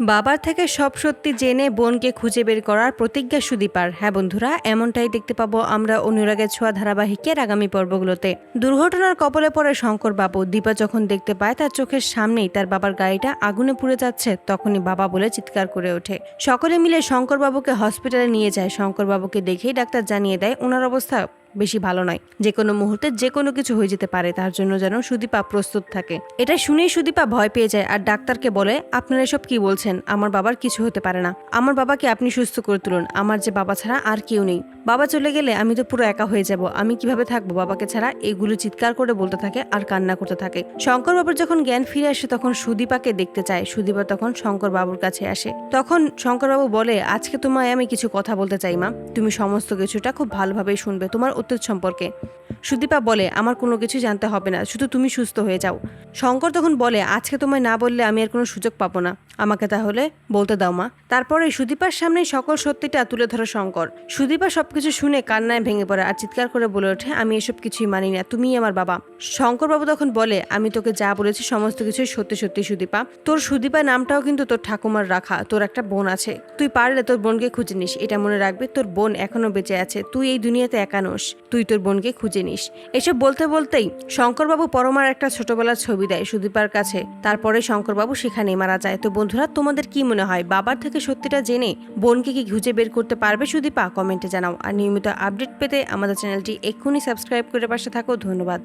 বাবার থেকে সব সত্যি জেনে বোনকে খুঁজে বের করার প্রতিজ্ঞা সুদীপার। হ্যাঁ বন্ধুরা, এমনটাই দেখতে পাবো আমরা অনুরাগের ছোঁয়া ধারাবাহিকের আগামী পর্বগুলোতে। দুর্ঘটনার কবলে পড়ে শঙ্কর বাবু দীপা যখন দেখতে পায় তার চোখের সামনেই তার বাবার গাড়িটা আগুনে পুড়ে যাচ্ছে, তখনই বাবা বলে চিৎকার করে ওঠে। সকলে মিলে শঙ্কর বাবুকে হসপিটালে নিয়ে যায়। শঙ্কর বাবুকে দেখেই ডাক্তার জানিয়ে দেয়, ওনার অবস্থা বেশি ভালো নয়। যে কোনো মুহূর্তে যে কোনো কিছু হয়ে যেতে পারে, তার জন্য যেন সুদীপা প্রস্তুত থাকে। এটা শুনেই সুদীপা ভয় পেয়ে যায় আর ডাক্তারকে বলে, আপনারা এসব কি বলছেন? আমার বাবার কিছু হতে পারে না। আমার বাবাকে আপনি সুস্থ করে তুলুন। আমার যে বাবা ছাড়া আর কেউ নেই। বাবা চলে গেলে আমি তো পুরো একা হয়ে যাব। আমি কীভাবে থাকব? বাবাকে ছাড়া এগুলো চিৎকার করে বলতে থাকে আর কান্না করতে থাকে। শঙ্কর বাবুর যখন জ্ঞান ফিরে আসে, তখন সুদীপাকে দেখতে চায়। সুদীপা তখন শঙ্কর বাবুর কাছে আসে। তখন শঙ্কর বাবু বলে, আজকে তোমায় আমি কিছু কথা বলতে চাই, মা। তুমি সমস্ত কিছুটা খুব ভালোভাবেই শুনবে তোমার অতীত সম্পর্কে। সুদীপা বলে, আমার কোনো কিছু জানতে হবে না, শুধু তুমি সুস্থ হয়ে যাও। শঙ্কর তখন বলে, আজকে তোমায় না বললে আমি আর কোনো সুযোগ পাবো না। আমাকে তাহলে বলতে দাও মা। তারপরে সুদীপার সামনে সকল সত্যিটা তুলে ধরে শঙ্কর। সুদীপা সবকিছু শুনে কান্নায় ভেঙে পড়ে আর চিৎকার করে বলে ওঠে, আমি এসব কিছুই মানি না, তুমিই আমার বাবা। শঙ্করবাবু তখন বলে, আমি তোকে যা বলেছি সমস্ত কিছুই সত্যি সত্যি সুদীপা। তোর সুদীপা নামটাও কিন্তু তোর ঠাকুমার রাখা, তোর একটা বোন আছে। তুই পারলে তোর বোনকে খুঁজে নিস, এটা মনে রাখবি, তোর বোন এখনও বেঁচে আছে, তুই এই দুনিয়াতে একা নোস, তুই তোর বোনকে খুঁজে নিস এসব বলতে বলতেই শঙ্করবাবু পরমার একটা ছোটবেলার ছবি দেয় সুদীপার কাছে। তারপরে শঙ্করবাবু সেখানেই মারা যায়। তো বন্ধুরা, তোমাদের কি মনে হয়, বাবার থেকে সত্যিটা জেনে বোনকে কি খুঁজে বের করতে পারবে সুদীপা? কমেন্টে জানাও। আর নিয়মিত আপডেট পেতে আমাদের চ্যানেলটি এক্ষুনি সাবস্ক্রাইব করে পাশে থাকো। ধন্যবাদ।